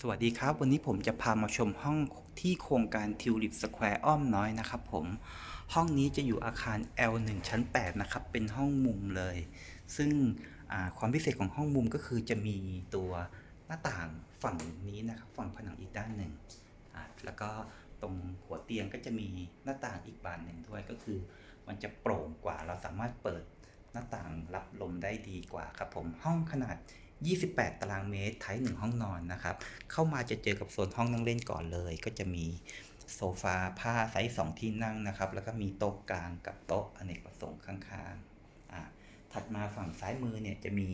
สวัสดีครับ วันนี้ผมจะพามาชมห้องที่โครงการทิวลิปสแควร์อ้อมน้อยนะครับผมห้องนี้จะอยู่อาคาร L1 ชั้น 8 นะครับ เป็นห้องมุมเลย ซึ่งความพิเศษของห้องมุมก็คือจะมีตัวหน้าต่างฝั่งนี้นะครับ ฝั่งผนังอีกด้านหนึ่งแล้วก็ตรงหัวเตียงก็จะมีหน้าต่างอีกบานหนึ่งด้วยก็คือ มันจะโปร่งกว่าเราสามารถเปิดหน้าต่างรับลมได้ดีกว่าครับผมห้องขนาด 28 ตารางเมตรไทยหนึ่งห้องนอนนะครับ เข้ามาจะเจอกับโซนห้องนั่งเล่นก่อนเลย ก็จะมีโซฟาผ้าไซส์สองที่นั่งนะครับ แล้วก็มีโต๊ะกลางกับโต๊ะอเนกประสงค์ข้างๆอ่าถัดมาฝั่งซ้ายมือเนี่ยจะมี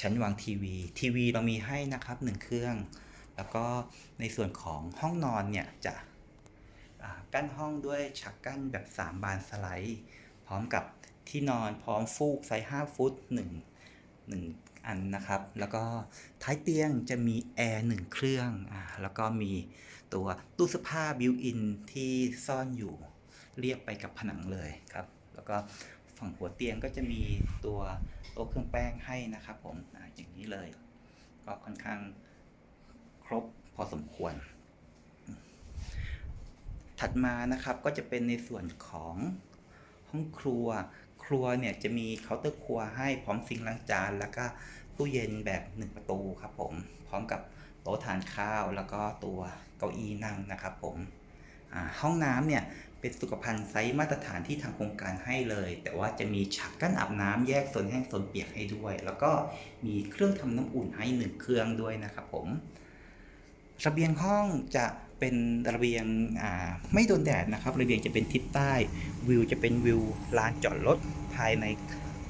ชั้นวางทีวี ทีวีเรามีให้นะครับหนึ่งเครื่อง แล้วก็ในส่วนของห้องนอนเนี่ยจะกั้นห้องด้วยชักกั้นแบบ 3 บานสไลด์ พร้อมกับที่นอนพร้อมฟูกไซส์5ฟุต1 1 อันนะครับ แล้วก็ท้ายเตียงจะมีแอร์หนึ่งเครื่องอ่าแล้วก็มีตัวตู้เสื้อผ้าบิวอินที่ซ่อนอยู่เรียบไปกับผนังเลยครับ แล้วก็ฝั่งหัวเตียงก็จะมีตัวโต๊ะเครื่องแป้งให้นะครับผมออย่างนี้เลย ก็ค่อนข้างครบพอสมควร ถัดมานะครับก็จะเป็นในส่วนของห้องครัว ครัวเนี่ยจะมีเคาน์เตอร์ครัวให้พร้อมซิงค์ล้างจาน แล้วก็ตู้เย็นแบบหนึ่งประตูครับผม พร้อมกับโต๊ะทานข้าวแล้วก็ตัวเก้าอี้นั่งนะครับผมห้องน้ำเนี่ยเป็นสุขภัณฑ์ไซส์มาตรฐานที่ทางโครงการให้เลย แต่ว่าจะมีฉากกั้นอาบน้ำแยกโซนแห้งโซนเปียกให้ด้วย แล้วก็มีเครื่องทำน้ำอุ่นให้หนึ่งเครื่องด้วยนะครับผม ระเบียงห้องจะเป็นระเบียงไม่โดนแดดนะครับ ระเบียงจะเป็นทิศใต้ วิวจะเป็นวิวลานจอดรถภายใน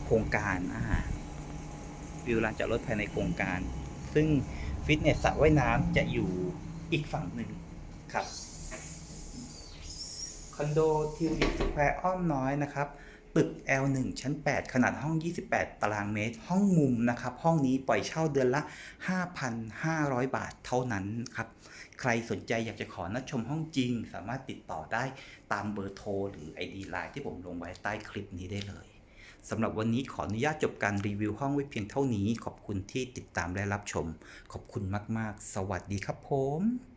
โครงการาวิวลานจอดรถภายในโครงการ ซึ่งฟิตเนสสระว่ายน้ำจะอยู่อีกฝั่งหนึ่งครับคอนโดทิวลิปสแควร์อ้อมน้อยนะครับ ตึก L1 ชั้น 8 ขนาดห้อง 28 ตารางเมตร ห้องมุมนะครับ ห้องนี้ปล่อยเช่าเดือนละ 5,500 บาทเท่านั้นครับ ใครสนใจอยากจะขอนัดชมห้องจริง สามารถติดต่อได้ตามเบอร์โทรหรือ ID Line ที่ผมลงไว้ใต้คลิปนี้ได้เลยสำหรับวันนี้ขออนุญาตจบการรีวิวห้องไว้เพียงเท่านี้ ขอบคุณที่ติดตามและรับชม ขอบคุณมาก ๆ สวัสดีครับผม